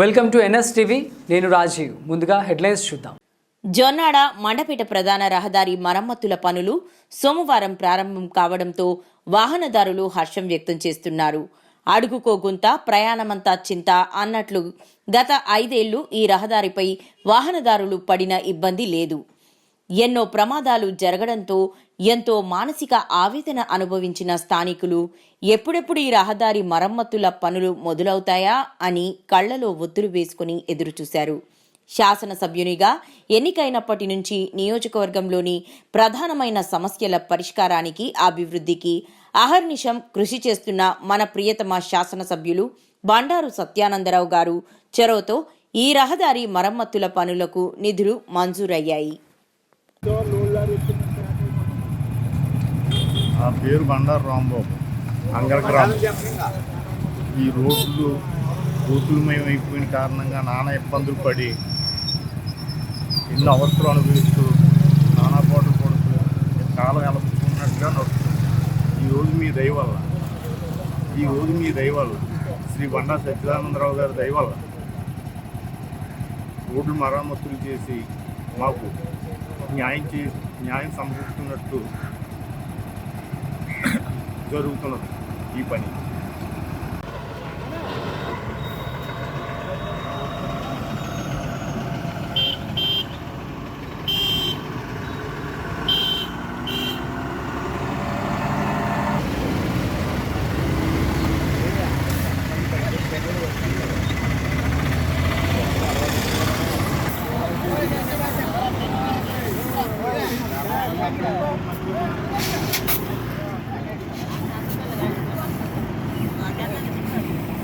Welcome to NS TV నేను రాజీవ్. ముందుగా headlines చూద్దాం. జొన్నాడ మండపేట ప్రధాన రహదారి మరమ్మతుల పనులు సోమవారం ప్రారంభం కావడంతో వాహనదారులు హర్షం వ్యక్తం చేస్తున్నారు. అడుగుకో గుంత ప్రయాణమంతా చింత అన్నట్లు గత ఐదేళ్ళు ఈ రహదారిపై వాహనదారులు పడిన ఇబ్బంది లేదు. ఎన్నో ప్రమాదాలు జరగడంతో ఎంతో మానసిక ఆవేదన అనుభవించిన స్థానికులు ఎప్పుడెప్పుడు ఈ రహదారి మరమ్మతుల పనులు మొదలవుతాయా? అని కళ్ళలో ఒత్తులు వేసుకుని ఎదురుచూశారు. శాసనసభ్యునిగా ఎన్నికైనప్పటి నుంచి నియోజకవర్గంలోని ప్రధానమైన సమస్యల పరిష్కారానికి అభివృద్ధికి అహర్నిశం కృషి చేస్తున్న మన ప్రియతమ శాసనసభ్యులు బండారు సత్యానందరావు గారు చొరవతో ఈ రహదారి మరమ్మతుల పనులకు నిధులు మంజూరయ్యాయి. ఆ పేరు బండారు రాంబాబు. అంగర గ్రామం ఈ రోడ్లు రోడ్లమయం అయిపోయిన కారణంగా నానా ఇబ్బందులు పడి ఎన్నో అవసరం అనుభవిస్తూ నానా పాటలు పడుతూ కాలం ఎలపుకున్నట్టుగా నడుస్తుంది. ఈ రోజు మీ దయవల్ల ఈరోజు ఈ రోజు మీ దయవల్ల శ్రీ బండా సచ్చిదానందరావు గారి దయవల్ల రోడ్లు మరమ్మతులు చేసి మాకు న్యాయం చే న్యాయం సమకూరుతున్నట్టు జరుగుతున్నది ఈ పని. Gracias.